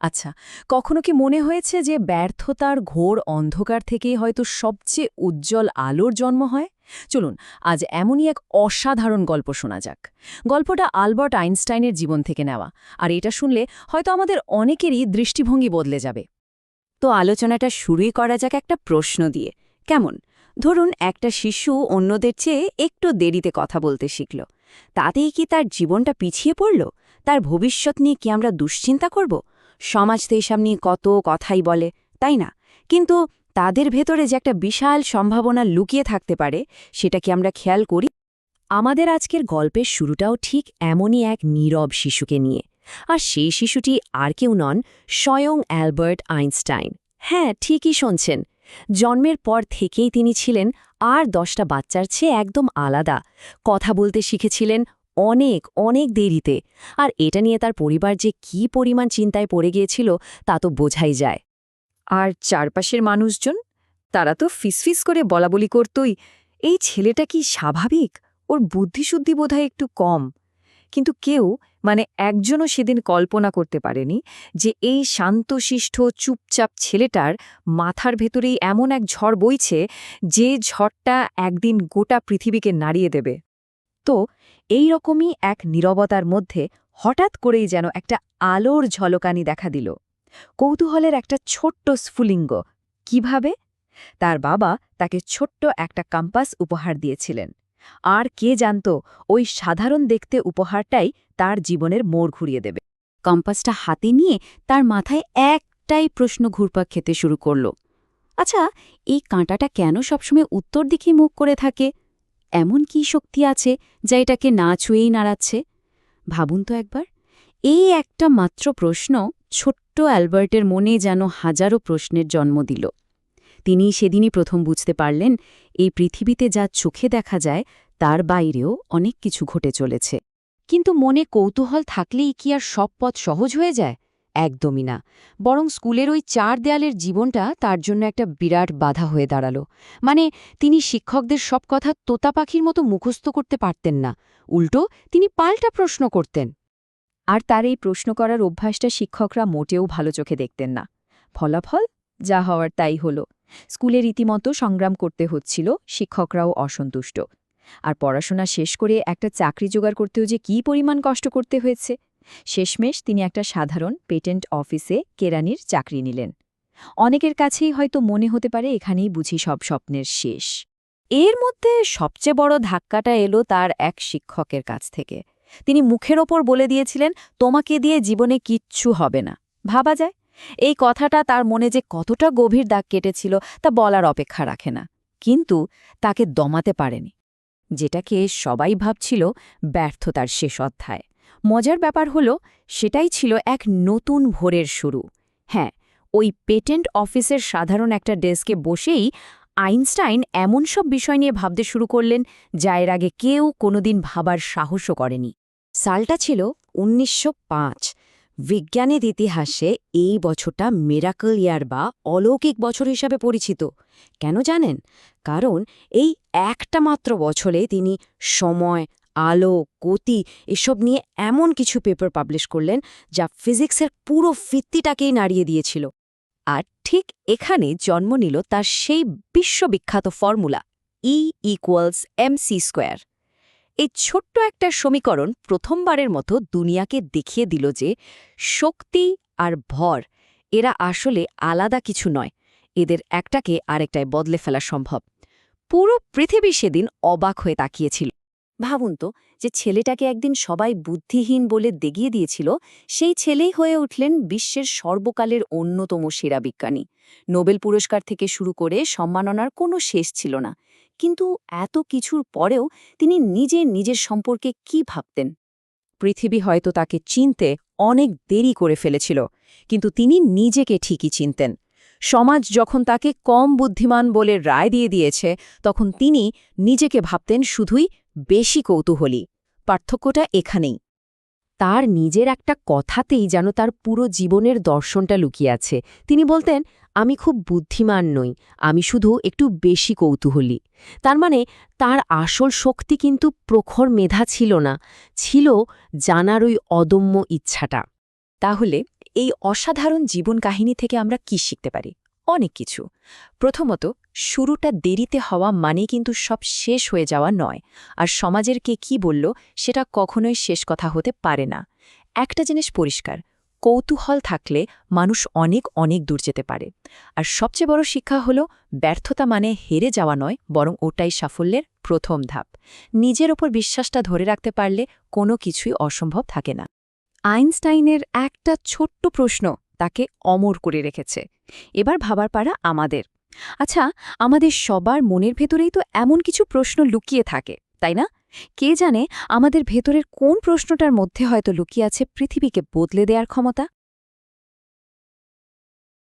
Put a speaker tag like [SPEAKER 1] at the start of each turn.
[SPEAKER 1] আচ্ছা কখনো কি মনে হয়েছে যে ব্যর্থতার ঘোর অন্ধকার থেকেই হয়তো সবচেয়ে উজ্জ্বল আলোর জন্ম হয়? চলুন, আজ এমনই এক অসাধারণ গল্প শোনা যাক। গল্পটা আলবার্ট আইনস্টাইনের জীবন থেকে নেওয়া, আর এটা শুনলে হয়তো আমাদের অনেকেরই দৃষ্টিভঙ্গি বদলে যাবে।
[SPEAKER 2] তো আলোচনাটা শুরুই করা যাক একটা প্রশ্ন দিয়ে। কেমন? ধরুন একটা শিশু অন্যদের চেয়ে একটু দেরিতে কথা বলতে শিখল। তাতেই কি তার জীবনটা পিছিয়ে পড়ল? তার ভবিষ্যৎ নিয়ে কি আমরা দুশ্চিন্তা করব? সমাজ তো এসব নিয়ে কত কথাই বলে, তাই না? কিন্তু তাদের ভেতরে যে একটা বিশাল সম্ভাবনা লুকিয়ে থাকতে পারে, সেটা কি আমরা খেয়াল করি?
[SPEAKER 1] আমাদের আজকের গল্পের শুরুটাও ঠিক এমনই এক নীরব শিশুকে নিয়ে। আর সেই শিশুটি আর কেউ নন, স্বয়ং অ্যালবার্ট আইনস্টাইন। হ্যাঁ ঠিকই শুনছেন। জন্মের পর থেকেই তিনি ছিলেন আর দশটা বাচ্চার চেয়ে একদম আলাদা। কথা বলতে শিখেছিলেন অনেক অনেক দেরিতে। আর এটা নিয়ে তার পরিবার যে কী পরিমাণ চিন্তায় পড়ে গিয়েছিল, তা তো বোঝাই যায়।
[SPEAKER 2] আর চারপাশের মানুষজন? তারা তো ফিসফিস করে বলাবলি করতই। এই ছেলেটা কি স্বাভাবিক? ওর বুদ্ধিশুদ্ধি বোধহয় একটু কম। কিন্তু কেউ মানে একজনও সেদিন কল্পনা করতে পারেনি যে এই শান্তশিষ্ট, চুপচাপ ছেলেটার মাথার ভেতরেই এমন এক ঝড় বইছে যে ঝড়টা একদিন গোটা পৃথিবীকে নাড়িয়ে দেবে। তো এই রকমই এক নীরবতার মধ্যে হঠাৎ করেই যেন একটা আলোর ঝলকানি দেখা দিল। কৌতূহলের একটা ছোট্ট স্ফুলিঙ্গ। কীভাবে? তার বাবা তাকে ছোট্ট একটা কম্পাস উপহার দিয়েছিলেন। আর কে জানত, ওই সাধারণ দেখতে উপহারটাই তার জীবনের মোড় ঘুরিয়ে দেবে। কম্পাসটা হাতে নিয়ে তার মাথায় একটাই প্রশ্ন ঘুরপাক খেতে শুরু করল। আচ্ছা এই কাঁটাটা কেন সবসময় উত্তর দিকে মুখ করে থাকে? এমন কি শক্তি আছে যা এটাকে না ছুঁয়েই নাড়াচ্ছে? ভাবুন তো একবার। এই একটা মাত্র প্রশ্ন ছোট্ট অ্যালবার্টের মনে যেন হাজারো প্রশ্নের জন্ম দিল। তিনি সেদিনই প্রথম বুঝতে পারলেন, এই পৃথিবীতে যা চোখে দেখা যায়, তার বাইরেও অনেক কিছু ঘটে চলেছে। কিন্তু মনে কৌতূহল থাকলেই কি আর সব পথ সহজ হয়ে যায়? একদমই না। বরং স্কুলের ওই চার দেয়ালের জীবনটা তার জন্য একটা বিরাট বাধা হয়ে দাঁড়াল। মানে তিনি শিক্ষকদের সব কথা তোতা পাখির মতো মুখস্থ করতে পারতেন না। উল্টো, তিনি পাল্টা প্রশ্ন করতেন। আর তার এই প্রশ্ন করার অভ্যাসটা শিক্ষকরা মোটেও ভালো চোখে দেখতেন না। ফলাফল? যা হওয়ার তাই হল। স্কুলে রীতিমতো সংগ্রাম করতে হচ্ছিল, শিক্ষকরাও অসন্তুষ্ট। আর পড়াশোনা শেষ করে একটা চাকরি জোগাড় করতেও যে কী পরিমাণ কষ্ট করতে হয়েছে। শেষমেশ তিনি একটা সাধারণ পেটেন্ট অফিসে কেরানির চাকরি নিলেন। অনেকের কাছেই হয়তো মনে হতে পারে এখানেই বুঝি সব স্বপ্নের শেষ। এর মধ্যে সবচেয়ে বড় ধাক্কাটা এলো তার এক শিক্ষকের কাছ থেকে। তিনি মুখের ওপর বলে দিয়েছিলেন, তোমাকে দিয়ে জীবনে কিচ্ছু হবে না। ভাবা যায়, এই কথাটা তার মনে যে কতটা গভীর দাগ কেটেছিল তা বলার অপেক্ষা রাখে না। কিন্তু তাকে দমাতে পারেনি। যেটাকে সবাই ভাবছিল ব্যর্থতার শেষ অধ্যায়। মজার ব্যাপার হল, সেটাই ছিল এক নতুন ভোরের শুরু। হ্যাঁ ওই পেটেন্ট অফিসের সাধারণ একটা ডেস্কে বসেই আইনস্টাইন এমন সব বিষয় নিয়ে ভাবতে শুরু করলেন, যা এর আগে কেউ কোনোদিন ভাবার সাহসও করেনি। সালটা ছিল উনিশশো বিজ্ঞানের ইতিহাসে এই বছরটা মেরাকল ইয়ার বা অলৌকিক বছর হিসাবে পরিচিত। কেন জানেন? কারণ এই একটা মাত্র বছরে তিনি সময় আলো গতি এসব নিয়ে এমন কিছু পেপার পাবলিশ করলেন যা ফিজিক্সের পুরো ভিত্তিটাকেই নাড়িয়ে দিয়েছিল। আর ঠিক এখানে জন্ম নিল তার সেই বিশ্ববিখ্যাত formula E equals M C square এই ছোট্ট একটা সমীকরণ প্রথমবারের মতো দুনিয়াকে দেখিয়ে দিল যে শক্তি আর ভর এরা আসলে আলাদা কিছু নয়, এদের একটাকে আরেকটায় বদলে ফেলা সম্ভব। পুরো পৃথিবী সেদিন অবাক হয়ে তাকিয়েছিল। ভাবুন তো যে ছেলেটাকে একদিন সবাই বুদ্ধিহীন বলে দেগিয়ে দিয়েছিল, সেই ছেলেই হয়ে উঠলেন বিশ্বের সর্বকালের অন্যতম সেরা বিজ্ঞানী। নোবেল পুরস্কার থেকে শুরু করে সম্মাননার কোনো শেষ ছিল না। কিন্তু এত কিছুর পরেও তিনি নিজে নিজের সম্পর্কে কি ভাবতেন? পৃথিবী হয়তো তাকে চিনতে অনেক দেরি করে ফেলেছিল, কিন্তু তিনি নিজেকে ঠিকই চিনতেন। সমাজ যখন তাকে কম বুদ্ধিমান বলে রায় দিয়ে দিয়েছে, তখন তিনি নিজেকে ভাবতেন শুধুই বেশি কৌতূহলী। পার্থক্যটা এখানেই। তার নিজের একটা কথাতেই যেন তার পুরো জীবনের দর্শনটা লুকিয়ে আছে। তিনি বলতেন, আমি খুব বুদ্ধিমান নই, আমি শুধু একটু বেশি কৌতূহলী। তার মানে তার আসল শক্তি কিন্তু প্রখর মেধা ছিল না, ছিল জানার ওই অদম্য ইচ্ছাটা। তাহলে এই অসাধারণ জীবন কাহিনী থেকে আমরা কি শিখতে পারি? অনেক কিছু। প্রথমত, শুরুটা দেরিতে হওয়া মানে কিন্তু সব শেষ হয়ে যাওয়া নয়। আর সমাজের কে কি বলল, সেটা কখনোই শেষ কথা হতে পারে না। একটা জিনিস পরিষ্কার, কৌতূহল থাকলে মানুষ অনেক অনেক দূর যেতে পারে। আর সবচেয়ে বড় শিক্ষা হলো, ব্যর্থতা মানে হেরে যাওয়া নয়, বরং ওটাই সাফল্যের প্রথম ধাপ। নিজের ওপর বিশ্বাসটা ধরে রাখতে পারলে কোনো কিছুই অসম্ভব থাকে না। আইনস্টাইনের একটা ছোট্ট প্রশ্ন তাকে অমর করে রেখেছে। এবার ভাবার পারা আমাদের। আচ্ছা আমাদের সবার মনের ভেতরেই তো এমন কিছু প্রশ্ন লুকিয়ে থাকে, তাই না? কে জানে আমাদের ভেতরের কোন প্রশ্নটার মধ্যে হয়তো লুকিয়ে আছে পৃথিবীকে বদলে দেওয়ার ক্ষমতা?